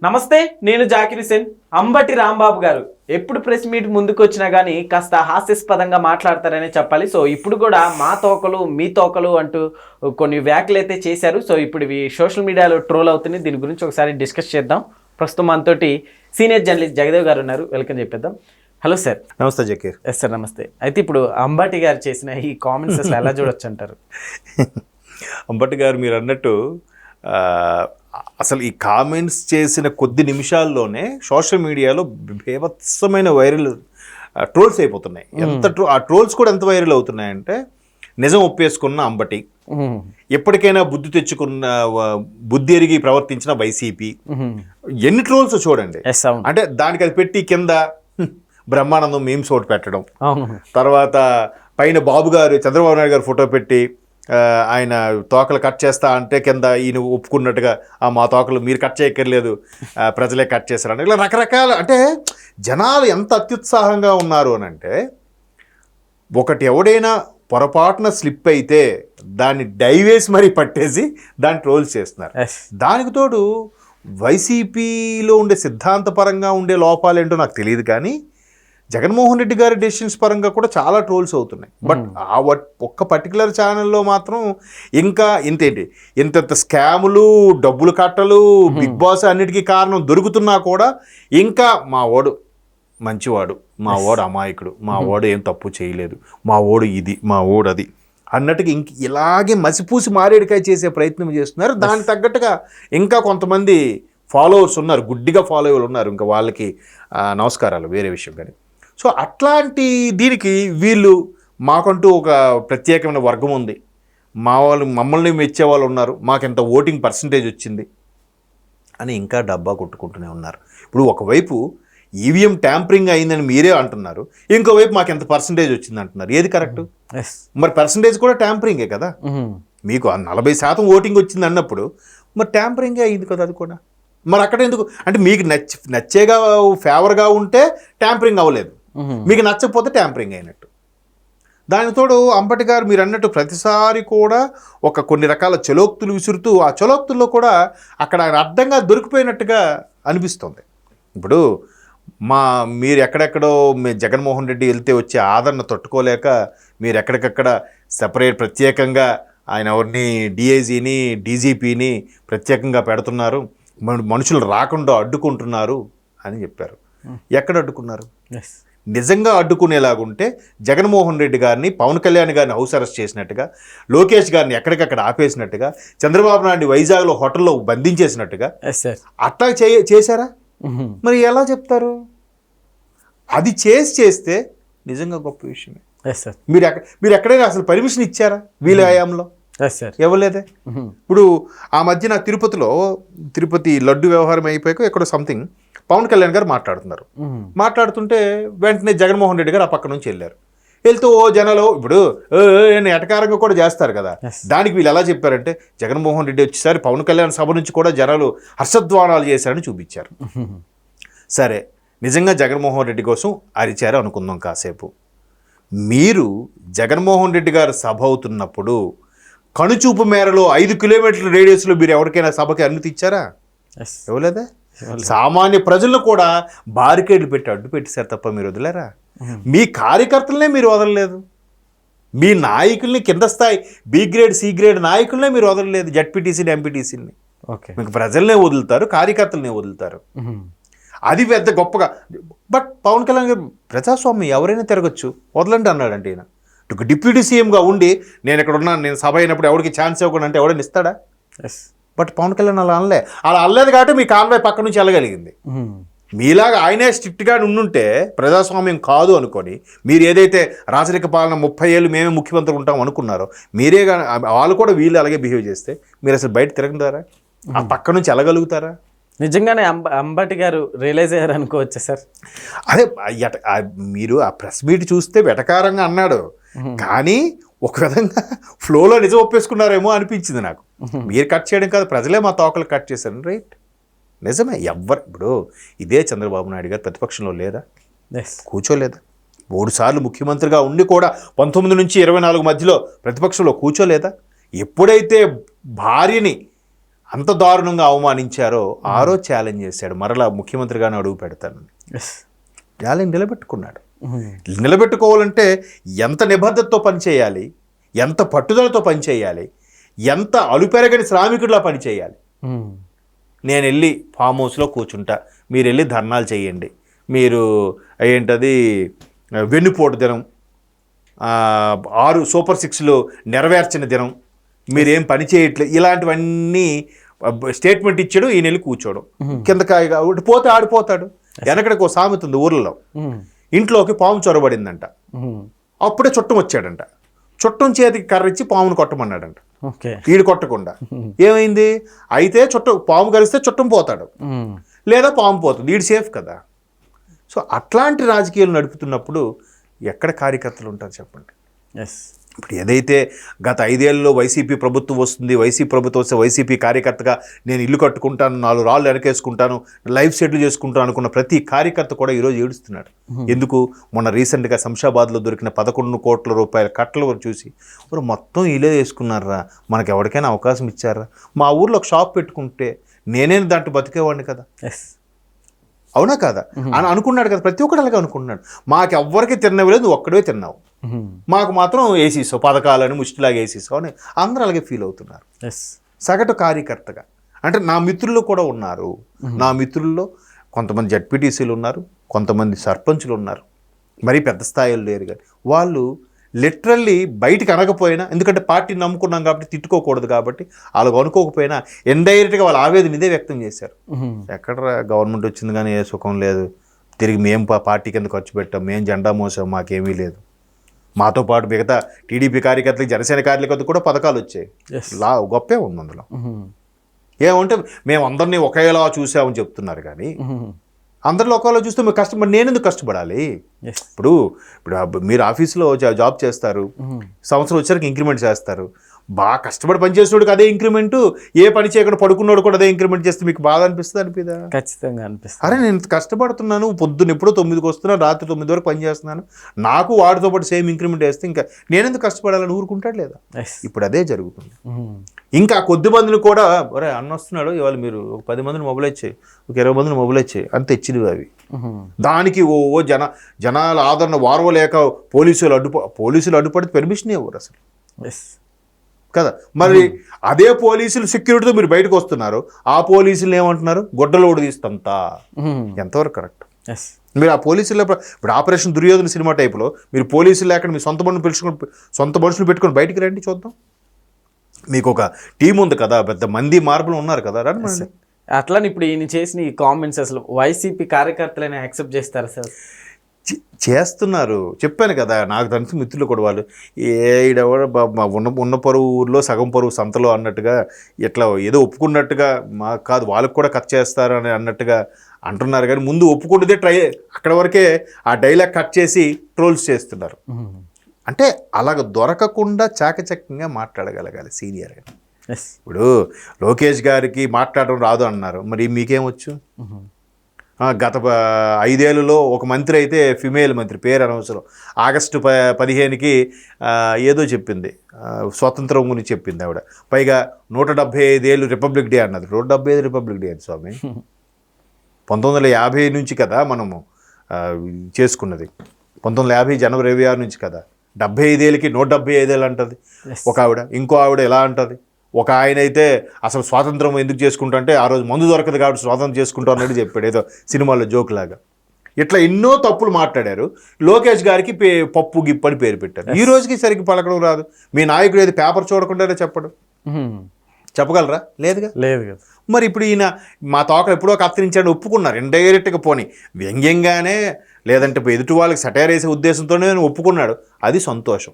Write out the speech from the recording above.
నమస్తే నేను జాకిర్ హుసేన్ అంబటి రాంబాబు గారు. ఎప్పుడు ప్రెస్ మీట్ ముందుకు వచ్చినా కానీ కాస్త హాస్యాస్పదంగా మాట్లాడతారనే చెప్పాలి. సో ఇప్పుడు కూడా మా తోకలు మీ తోకలు అంటూ కొన్ని వ్యాఖ్యలు అయితే చేశారు. సో ఇప్పుడు ఇవి సోషల్ మీడియాలో ట్రోల్ అవుతున్నాయి. దీని గురించి ఒకసారి డిస్కస్ చేద్దాం. ప్రస్తుతం మనతోటి సీనియర్ జర్నలిస్ట్ జగదేవ్ గారు ఉన్నారు. వెల్కమ్ చెప్పేద్దాం. Hello sir. నమస్తే జకీర్. ఎస్ సార్ నమస్తే. అయితే ఇప్పుడు అంబటి గారు చేసిన ఈ కామెంట్స్ అసలు ఎలా చూడొచ్చు అంటారు అంబటి గారు మీరు అన్నట్టు అసలు ఈ కామెంట్స్ చేసిన కొద్ది నిమిషాల్లోనే సోషల్ మీడియాలో బీభత్సమైన వైరల్ ట్రోల్స్ అయిపోతున్నాయి. ఎంత ట్రో ఆ ట్రోల్స్ కూడా ఎంత వైరల్ అవుతున్నాయంటే నిజం ఒప్పేసుకున్న అంబటి. ఎప్పటికైనా బుద్ధి తెచ్చుకున్న బుద్ధి ఎరిగి ప్రవర్తించిన వైసీపీ. ఎన్ని ట్రోల్స్ చూడండి. అంటే దానికి అది పెట్టి కింద హ్మ్, బ్రహ్మానందం మీమ్స్ ఒకటి పెట్టడం. తర్వాత పైన బాబు గారు చంద్రబాబు నాయుడు గారు ఫోటో పెట్టి ఆయన తోకలు కట్ చేస్తా అంటే కింద ఈయన ఒప్పుకున్నట్టుగా ఆ మా తోకలు మీరు కట్ చేయక్కర్లేదు ప్రజలే కట్ చేశారు ఇలా రకరకాల అంటే జనాలు ఎంత అత్యుత్సాహంగా ఉన్నారు అని అంటే ఒకటి ఎవడైనా పొరపాటున స్లిప్ అయితే దాన్ని డైవేసి మరీ పట్టేసి దాన్ని ట్రోల్స్ చేస్తున్నారు. దానికి తోడు వైసీపీలో ఉండే సిద్ధాంతపరంగా ఉండే లోపాలు ఏంటో నాకు తెలియదు కానీ జగన్మోహన్ రెడ్డి గారి డెసిషన్స్ పరంగా కూడా చాలా ట్రోల్స్ అవుతున్నాయి. బట్ ఆ వట్- ఒక్క పర్టికులర్ ఛానల్లో మాత్రం ఇంకా ఇంతేంటి ఇంత స్కాములు డబ్బులు కట్టలు బిగ్ బాస్ అన్నిటికీ కారణం దొరుకుతున్నా కూడా ఇంకా మా ఓడు మంచివాడు మా ఓడు అమాయకుడు మా ఓడు ఏం తప్పు చేయలేదు మా ఓడు ఇది మా ఓడు అది అన్నట్టుగా ఇంక ఇలాగే మసిపూసి మారేడికాయ చేసే ప్రయత్నం చేస్తున్నారు. దానికి తగ్గట్టుగా ఇంకా కొంతమంది ఫాలోవర్స్ ఉన్నారు గుడ్డిగా ఫాలోవర్లు ఉన్నారు. ఇంకా వాళ్ళకి ఆ, నమస్కారాలు వేరే విషయం కానీ. సో అట్లాంటి దీనికి వీళ్ళు మాకంటూ ఒక ప్రత్యేకమైన వర్గం ఉంది. మా వాళ్ళు మమ్మల్ని మెచ్చే వాళ్ళు ఉన్నారు. మాకు ఎంత ఓటింగ్ పర్సంటేజ్ వచ్చింది అని ఇంకా డబ్బా కొట్టుకుంటూనే ఉన్నారు. ఇప్పుడు ఒకవైపు ఈవీఎం ట్యాంపరింగ్ అయిందని మీరే అంటున్నారు. ఇంకోవైపు మాకు ఎంత పర్సంటేజ్ వచ్చింది అంటున్నారు. ఏది కరెక్ట్? ఎస్ మరి పర్సంటేజ్ కూడా ట్యాంపరింగే కదా? మీకు ఆ నలభై శాతం ఓటింగ్ వచ్చింది అన్నప్పుడు మరి ట్యాంపరింగే అయింది కదా అది కూడా? మరి అక్కడ ఎందుకు? అంటే మీకు నచ్చి నచ్చేగా ఫేవర్గా ఉంటే ట్యాంపరింగ్ అవ్వలేదు. మీకు నచ్చకపోతే ట్యాంపరింగ్ అయినట్టు. దానికి తోడు అంబటి గారు మీరు అన్నట్టు ప్రతిసారి కూడా ఒక కొన్ని రకాల చలోక్తులు విసురుతూ ఆ చలోక్తుల్లో కూడా అక్కడ ఆయన అర్థంగా దొరికిపోయినట్టుగా అనిపిస్తుంది. ఇప్పుడు మా మీరు ఎక్కడెక్కడో మీ జగన్మోహన్ రెడ్డి వెళ్తే వచ్చే ఆదరణ తట్టుకోలేక మీరు ఎక్కడికక్కడ సెపరేట్ ప్రత్యేకంగా ఆయన ఎవరిని డిఐజీని డీజీపీని ప్రత్యేకంగా పెడుతున్నారు మన- మనుషులు రాకుండా అడ్డుకుంటున్నారు అని చెప్పారు. ఎక్కడ అడ్డుకున్నారు? ఎస్. నిజంగా అడ్డుకునేలాగుంటే జగన్మోహన్ రెడ్డి గారిని పవన్ కళ్యాణ్ గారిని హౌస్ అరెస్ట్ చేసినట్టుగా లోకేష్ గారిని ఎక్కడికక్కడ ఆపేసినట్టుగా చంద్రబాబు నాయుడు వైజాగ్లో హోటల్లో బంధించేసినట్టుగా అట్లా చే చేశారా? మరి ఎలా చెప్తారు? అది చేసి చేస్తే నిజంగా గొప్ప విషయమే. ఎస్ సార్ మీరు ఎక్క మీరు ఎక్కడైనా అసలు పర్మిషన్ ఇచ్చారా వీళ్ళ హయాంలో? ఇవ్వలేదే ఇప్పుడు ఆ మధ్యన తిరుపతిలో తిరుపతి లడ్డు వ్యవహారం అయిపోయాక ఎక్కడో సంథింగ్ పవన్ కళ్యాణ్ గారు మాట్లాడుతున్నారు. మాట్లాడుతుంటే వెంటనే జగన్మోహన్ రెడ్డి గారు ఆ పక్క నుంచి వెళ్ళారు. వెళ్తూ ఓ జనాలు ఇప్పుడు ఎటకారంగా కూడా చేస్తారు కదా. దానికి వీళ్ళు ఎలా చెప్పారంటే జగన్మోహన్ రెడ్డి వచ్చేసారి పవన్ కళ్యాణ్ సభ నుంచి కూడా జనాలు హర్షధ్వానాలు చేశారని చూపించారు. సరే నిజంగా జగన్మోహన్ రెడ్డి కోసం అరిచారు అనుకుందాం కాసేపు. మీరు జగన్మోహన్ రెడ్డి గారు సభ అవుతున్నప్పుడు కనుచూపు మేరలో ఐదు కిలోమీటర్ల రేడియస్లో మీరు ఎవరికైనా సభకి అనుమతి ఇచ్చారా ఇవ్వలేదా? సామాన్య ప్రజలను కూడా బారికేడ్లు పెట్టి అడ్డు పెట్టేశారు తప్ప మీరు వదిలేరా? మీ కార్యకర్తలనే మీరు వదలలేదు. మీ నాయకుల్ని కింద స్థాయి బి గ్రేడ్ సి గ్రేడ్ నాయకులనే మీరు వదలలేదు జడ్పీటీసీని ఎంపీటీసీని. ఓకే. మీకు ప్రజలనే వదులుతారు కార్యకర్తలనే వదులుతారు. అది పెద్ద గొప్పగా బట్ పవన్ కళ్యాణ్ గారు ప్రజాస్వామ్యం ఎవరైనా తిరగచ్చు? వదలండి అన్నాడంటే ఈయన. ఒక డిప్యూటీ సీఎంగా ఉండి నేను ఇక్కడ ఉన్నాను నేను సభ అయినప్పుడు ఎవరికి ఛాన్స్ ఇవ్వకుండా అంటే ఎవడైనా ఇస్తాడా? ఎస్ బట్ పవన్ కళ్యాణ్ అలా అనలే. అలా అనలేదు కాబట్టి మీ కాన్వాయ్ పక్క నుంచి వెళ్ళగలిగింది. మీలాగా ఆయనే స్ట్రిక్ట్గా ఉండుంటే ప్రజాస్వామ్యం కాదు అనుకొని మీరు ఏదైతే రాజరిక పాలన ముప్పై ఏళ్ళు మేమే ముఖ్యమంత్రి ఉంటాం అనుకున్నారో మీరే వాళ్ళు కూడా వీళ్ళు అలాగే బిహేవ్ చేస్తే మీరు అసలు బయట తిరగతారా ఆ పక్క నుంచి వెళ్ళగలుగుతారా? నిజంగానే అంబ అంబటి గారు రియలైజ్ అయ్యారు అనుకోవచ్చా సార్ అదే మీరు ఆ ప్రెస్ మీట్ చూస్తే వెటకారంగా అన్నాడు. కానీ ఒక విధంగా ఫ్లోలో నిజం ఒప్పేసుకున్నారేమో అనిపించింది నాకు. మీరు కట్ చేయడం కాదు ప్రజలే మా తోకలు కట్ చేశారు. రైట్. నిజమే ఎవ్వరు ఇప్పుడు ఇదే చంద్రబాబు నాయుడు గారు ప్రతిపక్షంలో లేదా? కూర్చోలేదా మూడు సార్లు ముఖ్యమంత్రిగా ఉండి కూడా పంతొమ్మిది నుంచి ఇరవై నాలుగు మధ్యలో ప్రతిపక్షంలో కూర్చోలేదా ఎప్పుడైతే భార్యని అంత దారుణంగా అవమానించారో ఆరో ఛాలెంజ్ చేశాడు. మరలా ముఖ్యమంత్రిగానే అడుగు పెడతానని ఎస్ ఛాలెంజ్ నిలబెట్టుకున్నాడు. నిలబెట్టుకోవాలంటే ఎంత నిబద్ధతతో పనిచేయాలి? ఎంత పట్టుదలతో పనిచేయాలి? ఎంత అలుపెరగని శ్రామికుడిలా పనిచేయాలి? నేను వెళ్ళి ఫామ్ హౌస్లో కూర్చుంటా. మీరు వెళ్ళి ధర్నాలు చేయండి. మీరు ఏంటది వెన్నుపోటు దినం ఆరు సూపర్ సిక్స్లు నెరవేర్చిన దినం మీరేం పని చేయట్లేదు ఇలాంటివన్నీ స్టేట్మెంట్ ఇచ్చాడు ఈయన వెళ్ళి కూర్చోవడం కింద పోతే ఆడిపోతాడు వెనకడికి ఒక సామెత ఉంది ఊర్లలో. ఇంట్లోకి పాము చొరబడిందంట. అప్పుడే చుట్టం వచ్చాడంట. చుట్టం చేతికి కర్ర ఇచ్చి పామును కొట్టమన్నాడంట. ఈడు కొట్టకుండా. ఏమైంది? అయితే చుట్టం పాము కలిస్తే చుట్టం పోతాడు. లేదా పాము పోతుంది. వీడు సేఫ్ కదా. సో అట్లాంటి రాజకీయాలు నడుపుతున్నప్పుడు ఎక్కడ కార్యకర్తలు ఉంటారు చెప్పండి? ఎస్. ఇప్పుడు ఏదైతే గత ఐదేళ్ళలో వైసీపీ ప్రభుత్వం వస్తుంది వైసీపీ ప్రభుత్వం వస్తే వైసీపీ కార్యకర్తగా నేను ఇల్లు కట్టుకుంటాను నాలుగు రాళ్ళు వెనకేసుకుంటాను లైఫ్ సెటిల్ చేసుకుంటాను అనుకున్న ప్రతి కార్యకర్త కూడా ఈరోజు ఏడుస్తున్నాడు. ఎందుకు? మొన్న రీసెంట్గా శంషాబాద్లో దొరికిన పదకొండు కోట్ల రూపాయల కట్టలు చూసి మరి మొత్తం ఇలే వేసుకున్నారా? మనకి ఎవరికైనా అవకాశం ఇచ్చారా? మా ఊర్లో ఒక షాప్ పెట్టుకుంటే నేనే దాంట్లో బతికేవాడిని కదా. ఎస్ అవునా కాదా? అని అనుకున్నాడు కదా ప్రతి ఒక్కడు అలాగే అనుకున్నాడు మాకు ఎవ్వరికి తిన్నవ్వలేదు నువ్వు ఒక్కడే తిన్నావు. మాకు మాత్రం వేసేసావు పథకాలని ముష్టిలాగా వేసేసావు అని అందరూ అలాగే ఫీల్ అవుతున్నారు. ఎస్ సగటు కార్యకర్తగా. అంటే నా మిత్రుల్లో కూడా ఉన్నారు. నా మిత్రుల్లో కొంతమంది జడ్పీటీసీలు ఉన్నారు కొంతమంది సర్పంచులు ఉన్నారు. మరీ పెద్ద స్థాయిలో లేరు కానీ. వాళ్ళు లిటరల్లీ బయటికి అనకపోయినా ఎందుకంటే పార్టీని నమ్ముకున్నాం కాబట్టి తిట్టుకోకూడదు కాబట్టి వాళ్ళకు అనుకోకపోయినా ఇండైరెక్ట్గా వాళ్ళ ఆవేదన ఇదే వ్యక్తం చేశారు. ఎక్కడ గవర్నమెంట్ వచ్చింది కానీ ఏ సుఖం లేదు. తిరిగి మేము పార్టీ కింద ఖర్చు పెట్టాం మేము జెండా మోసాం మాకేమీ లేదు. మాతో పాటు మిగతా టీడీపీ కార్యకర్తలకు జనసేన కార్యకర్తలకు కూడా పథకాలు వచ్చాయి. లా గొప్పే ఉంది అందులో. ఏమంటే మేము అందరినీ ఒకేలా చూసామని చెప్తున్నారు కానీ అందరిలో ఒకవేళ చూస్తే మీరు కష్టం మరి నేను ఎందుకు కష్టపడాలి ఇప్పుడు ఇప్పుడు మీరు ఆఫీస్లో జాబ్ చేస్తారు. సంవత్సరం వచ్చాక ఇంక్రిమెంట్ చేస్తారు. బాగా కష్టపడి పని చేసేవాడికి అదే ఇంక్రిమెంట్. ఏ పని చేయకుండా పడుకున్నాడు కూడా అదే ఇంక్రిమెంట్ చేస్తే మీకు బాధ అనిపిస్తుంది అనిపిదా ఖచ్చితంగా అనిపిస్తుంది. అరే నేను కష్టపడుతున్నాను పొద్దున్న ఎప్పుడో తొమ్మిదికి వస్తున్నాను రాత్రి తొమ్మిది వరకు పని చేస్తున్నాను. నాకు వాడితో పాటు సేమ్ ఇంక్రిమెంట్ వేస్తే ఇంకా నేను ఎందుకు కష్టపడాలని ఊరుకుంటాడు లేదా? ఇప్పుడు అదే జరుగుతుంది. ఇంకా కొద్ది మందిని కూడా ఒరే అన్న వస్తున్నాడు ఇవాళ మీరు ఒక పది మందిని మొబైల్ చేయి ఒక ఇరవై మందిని మొబైల్ చేయి అని తెచ్చినవి అవి. దానికి ఓ ఓ జన జనాల ఆదరణ వారవలేక పోలీసులు అడ్డుప పోలీసులు అడ్డుపడితే పెర్మిషన్ ఇవ్వరు అసలు. ఎస్ కదా? మరి అదే పోలీసులు సెక్యూరిటీతో మీరు బయటకు వస్తున్నారు. ఆ పోలీసులు ఏమంటున్నారు? గొడ్డలోడు తీస్తంతా ఎంతవరకు కరెక్ట్? ఎస్ మీరు ఆ పోలీసులు ఇప్పుడు ఆపరేషన్ దుర్యోధన సినిమా టైపులో మీరు పోలీసులు లేకుండా మీ సొంత మనుషులు పిలుచుకొని సొంత మనుషులు పెట్టుకొని బయటికి రండి చూద్దాం. మీకు ఒక టీం ఉంది కదా పెద్ద మంది మార్పులు ఉన్నారు కదా రండి మరి. అట్లని ఇప్పుడు ఈయన చేసిన ఈ కామెంట్స్ అసలు వైసీపీ కార్యకర్తలని యాక్సెప్ట్ చేస్తారు సార్ చేస్తున్నారు. చెప్పాను కదా నాకు తెలిసి మిత్రులు కూడా వాళ్ళు ఏడెవడ ఉన్న ఉన్న పరువు ఊర్లో సగం పరువు సంతలో అన్నట్టుగా ఇట్లా ఏదో ఒప్పుకున్నట్టుగా మా కాదు వాళ్ళకి కూడా కట్ చేస్తారు అని అన్నట్టుగా అంటున్నారు. కానీ ముందు ఒప్పుకుంటే ట్రై అక్కడ వరకే ఆ డైలాగ్ కట్ చేసి ట్రోల్స్ చేస్తున్నారు. అంటే అలాగ దొరకకుండా చాకచక్యంగా మాట్లాడగలగాలి సీనియర్గా ఇప్పుడు లోకేష్ గారికి మాట్లాడడం రాదు అన్నారు. మరి మీకేమొచ్చు గత ఐదేళ్ళలో ఒక మంత్రి అయితే ఫిమేల్ మంత్రి పేరు అనవసరం. ఆగస్టు ప పదిహేనుకి ఏదో చెప్పింది. స్వాతంత్రం గురించి చెప్పింది ఆవిడ. పైగా నూట డెబ్బై ఐదేళ్ళు రిపబ్లిక్ డే అన్నది. నూట డెబ్బై ఐదు రిపబ్లిక్ డే అని స్వామి. పంతొమ్మిది వందల యాభై నుంచి కదా మనము చేసుకున్నది. పంతొమ్మిది వందల యాభై జనవరి ఇరవై ఆరు నుంచి కదా. డెబ్బై ఐదేళ్ళకి నూట డెబ్బై ఐదేళ్ళు అంటది. ఒక ఆవిడ ఇంకో ఆవిడ ఎలా అంటది? ఒక ఆయన అయితే అసలు స్వాతంత్రం ఎందుకు చేసుకుంటా అంటే ఆ రోజు మందు దొరకదు కాబట్టి స్వాతంత్రం చేసుకుంటాం అన్నట్టు చెప్పాడు. ఏదో సినిమాలో జోక్ లాగా. ఇట్లా ఎన్నో తప్పులు మాట్లాడారు. లోకేష్ గారికి పే పప్పు గిప్పు అని పేరు పెట్టారు. ఈ రోజుకి సరిగ్గా పలకడం రాదు. మీ నాయకుడు ఏది పేపర్ చూడకుండానే చెప్పడు? చెప్పగలరా? లేదుగా? లేదు కదా. మరి ఇప్పుడు ఈయన మా తోకలు ఎప్పుడో కత్తిరించాడు ఒప్పుకున్నారు. ఇండైరెక్ట్గా పోని. వ్యంగ్యంగానే లేదంటే ఎదుటి వాళ్ళకి సటైర్ వేసే ఉద్దేశంతోనే ఒప్పుకున్నాడు. అది సంతోషం.